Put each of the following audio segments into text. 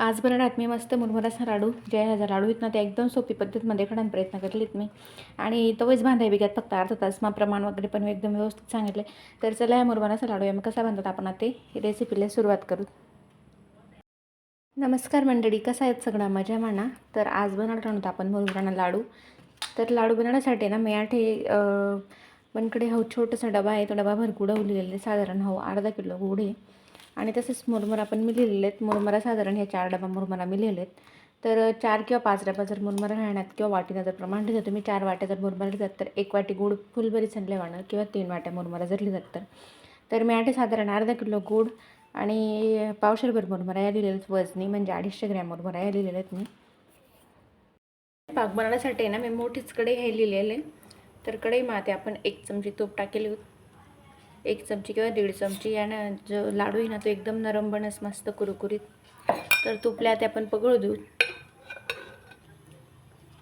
आज बनवण्यात मी मस्त मुरमुराचा लाडू जे ह्याचा लाडू आहेत ना ते एकदम सोपी पद्धतीमध्ये करण्याचा प्रयत्न करलीत मी. आणि तवच बांधाय बिघ्यात फक्त अर्धा तास मग प्रमाण वगैरे पण मी एकदम व्यवस्थित सांगितले तर चला या मुरमुराचा लाडू आम्ही कसा बांधतात आपण आता ते रेसिपीला सुरुवात करू. नमस्कार मंडळी कसा आहेत सगळा मजा म्हणा. तर आज बनवणार आहोत आपण मुरमुराना लाडू. तर लाडू बनवण्यासाठी ना मी आठे मनकडे हो छोटासा डबा आहे तो डबा भर गुड आहे साधारण हो अर्धा किलो गुड आहे. आणि तसेच मुरमुरा पण मी लिहिलेले आहेत. मुरमुरा साधारण ह्या चार डबा मुरमुरा मी लिहिलेत तर चार किंवा पाच डबा जर मुरमुरा राहण्यात किंवा वाटीनं जर प्रमाण लिहिलं तुम्ही चार वाट्या जर मुरमुरा लिहितात तर एक वाटी गुड फुलबरी वाणार किंवा तीन वाट्या मुरमुरा जर लिहितात तर. तर मी आठे साधारण अर्धा किलो गुड आणि पावशेरभर मुरमुरा या लिहिलेल्या आहेत. वजनी म्हणजे अडीचशे ग्रॅम मुरमुरा या लिहिलेल्या आहेत मी. पाक बनवण्यासाठी ना मी मोठीच कढई हे लिहिलेले तर कढई माते आपण एक चमची तूप टाकेली. होती एक चमची किंवा दीड चमची यानं जो लाडू आहे ना तो एकदम नरम बनस मस्त कुरकुरीत. तर तुपल्या ते आपण पगळू देऊ.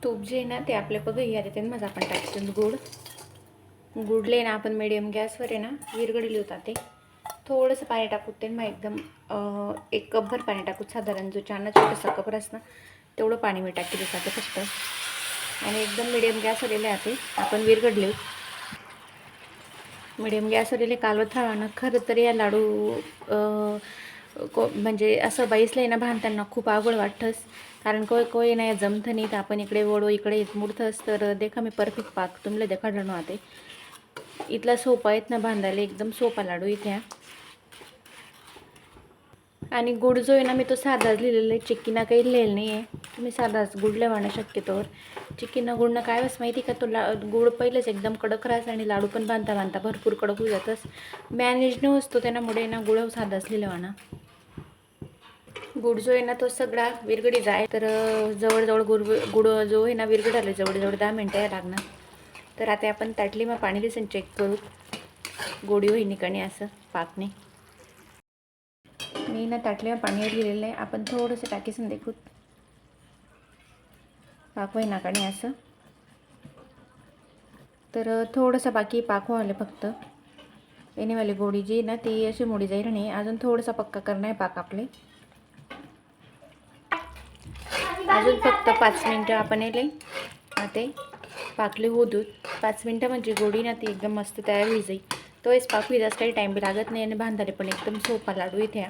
तूप जे आहे ना ते आपले पगळ या देते मग आपण टाकतो गुड गुडले ना आपण मिडियम गॅसवर आहे ना विरगडले होता ते. थोडंसं पाणी टाकू ते मग एकदम एक कपभर पाणी टाकू. साधारण जो चारना छोटासा कपर ना तेवढं पाणी मी टाकते देतात फक्त. आणि एकदम मिडियम गॅस आलेलं आहे ते आपण विरगडले मिडियम गॅसवरील कालवथाळानं खरं तर या लाडू को म्हणजे असं बाईसला ना बांधताना खूप आवड वाटतंस कारण कोय कोय नाही जमतं नाही तर आपण इकडे वडो इकडे मुडथस तर देखा मी परफेक्ट पाक तुमला देखा जाणू आते. इथला सोपा आहेत ना बांधायला एकदम सोपा लाडू इथे. आणि गुड जो आहे ना मी तो साधाच लिहिलेला आहे चिक्कीना काही लिहिलेलं नाही आहे तुम्ही साधाच गुड लिहाणं शक्यतोवर. चिकीनं गुडनं काय बस माहिती का? तो ला गुड पहिलेच एकदम कडक राहस आणि लाडू पण बांधता बांधता भरपूर कडक होऊ जातच. मॅनेज न असतो त्यामुळे ना गुळ साधाच लिहिलं गुड जो आहे ना तो सगळा विरगडी जाय तर जवळजवळ गुड गुड जो आहे ना विरगडाला जवळजवळ दहा मिनटं या लागणार. तर आता आपण ताटली मग पाणी दिसून चेक करू. गोडी होई निकाणी असं? पाकने मी ना ताटलीवर पाणी लिहिलेलं आहे. आपण थोडंसं टाकीसून देखू पाक होई नाकाने असं. तर थोडंसं बाकी पाक व्हायला फक्त येणेवाली गोडी जी ना ती अशी मोडी जाईल नाही अजून थोडंसं पक्का करणं आहे पाक आपले. अजून फक्त पाच मिनटं आपण येले ते पाकले होऊ दूध पाच मिनटं म्हणजे गोडी ना ती एकदम मस्त तयार होई जाईल. तो एक पाक विजास काही टाईम बी लागत नाही आणि बांधाले पण एकदम सोपा लाडू इथे.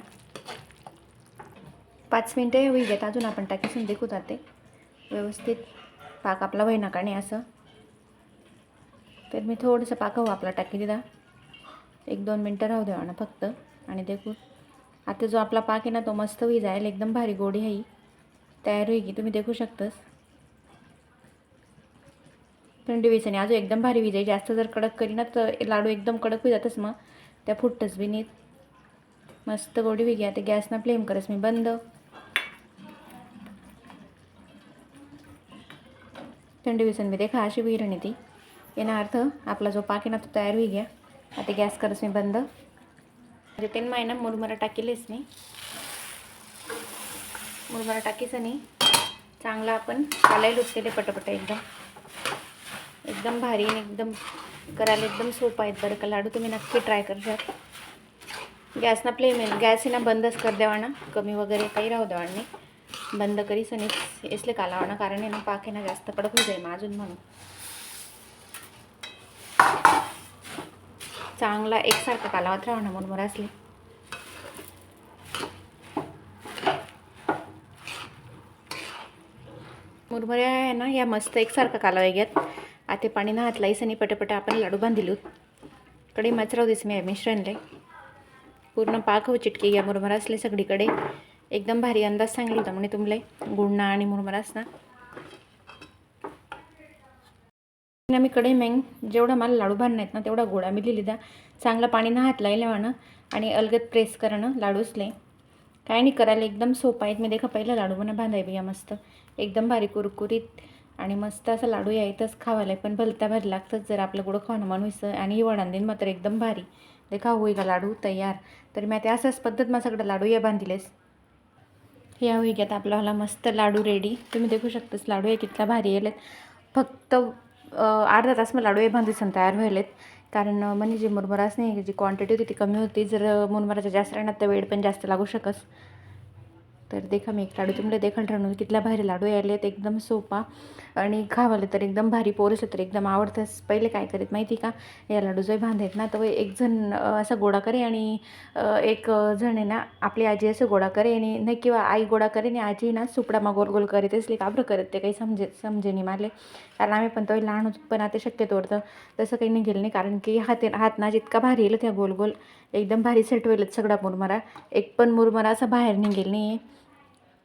पाच मिनटं होई जात अजून आपण टाकीसून देखू जाते व्यवस्थित पाक आपला वहिनाकाने असं? तर मी थोडंसं पाक हवं आपला टाकी दिला एक दोन मिनटं राहू द्यावा ना फक्त. आणि देखू. आता जो आपला पाक आहे ना तो मस्त होई जाईल. एकदम भारी गोडी आहे तयार होई की तुम्ही देखू शकतास. थंडी विचाने अजून एकदम भारी विजाई जास्त जर कडक करी ना तर लाडू एकदम कडक होई जातच मग. त्या फुटतच बी नीत मस्त गोडी विगी आता गॅसना फ्लेम करस मी बंद. थंडी विसन मी देखा अशी विहिरण ती. येणार अर्थ आपला जो पाक आहे ना तो तयार होई घ्या आता गॅस करस मी बंद. म्हणजे ते माय ना मुरमुरा टाकेलेच मी. मुरमुरा टाकीचं नाही. चांगला आपण चालायला उचलेले पटपट एकदम. एकदम भारी आणि एकदम करायला एकदम सोपं आहेत बरं का लाडू तुम्ही नक्की ट्राय करशात गॅसना फ्लेम गॅस ना बंदच कर द्यावा ना कमी वगैरे काही राहू द्यावा नाही. बंद करीस आणि इसले कालावणं कारण आहे ना पाक आहे ना जास्त कडक होऊ जाईल अजून म्हणून. चांगला एकसारखा कालावत राहणं ना म्हणून असले. मुरमुऱ्या आहे ना या मस्त एकसारखा कालावा घ्यात आता पाणी ना हात लाईस आणि पटपट आपण लाडू बांधिलो. कडे मचराव दिस मी मिश्रणले. पूर्ण पाक हो चिटके या मुरमुरा असले सगळीकडे. एकदम भारी अंदाज सांगितलं होता म्हणजे तुम्हाला गुडना आणि मुरमरास ना मी कडे मेंग जेवढा मला लाडू बांधणं आहेत ना तेवढा गोळा मी लिहिली द्या चांगलं पाणी ना हात लायला आणि अलगत प्रेस करणं लाडूसले काय नाही करायला एकदम सोपं आहेत. मी देखा पहिलं लाडू बना बांधाय बिया मस्त. एकदम भारी कुरकुरीत आणि मस्त असं लाडू यायतच खावायला पण भलत्या भारी लागतंच जर आपलं गोडं खाणं म्हणून आणि ही वडांदीन मात्र एकदम भारी. देखा होई का लाडू तयार. तर मी ते असंच पद्धत माझ्याकडं सगळं लाडू या बांधिलेस या वेग्यात आपला वाला मस्त लाडू रेडी तुम्ही देखू शकतास लाडू हे कितला भारी येलेत फक्त अर्धा तास मग लाडू हे बांधून तयार व्हायलेत. कारण म्हणजे जी मुरमुराच नाही जी क्वांटिटी होती ती कमी होती. जर मुरमुराच्या जास्त राहणार तर वेळ पण जास्त लागू शकस. तर देखा मी एक लाडू तुम्हाला देखल ठरवून कितला भारी लाडू यायले आहेत एकदम सोपा आणि खावाले तर एकदम भारी पोरस तर एकदम आवडतंच पहिले काय करीत माहिती का? या लाडू जो बांधायत ना तर एक जण असा गोळा करे आणि एक जण आहे ना आपली आजी असं गोळा करे आणि नाही किंवा आई गोळा करे आणि आजी ना सुपडामा गोल गोल करीत असली काबरं करत ते काही समजे समजे नाही कारण आम्ही पण तो लहान होतो पण आता शक्यतो होतं तसं काही नाही गेलं नाही कारण की हात हात ना जितका भारी येईल त्या गोल गोल एकदम भारी सेट होईल सगळा मुरमरा. एक पण मुरमरा असा बाहेर निघेल नाही आहे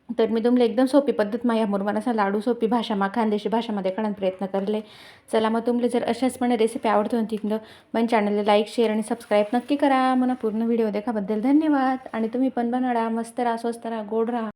तर मी तुम्हाला एकदम सोपी पद्धत माझ्या या असा लाडू सोपी भाषामा खानदेशी भाषामध्ये काढण्याचा प्रयत्न करले. चला मग तुम्हाला जर अशाच पण रेसिपी आवडतो ना तिथं पण चॅनलला लाईक शेअर आणि सबस्क्राईब नक्की करा. मला पूर्ण व्हिडिओ देखाबद्दल धन्यवाद. आणि तुम्ही पण बनवडा मस्त राहा स्वस्त राहा गोड राहा.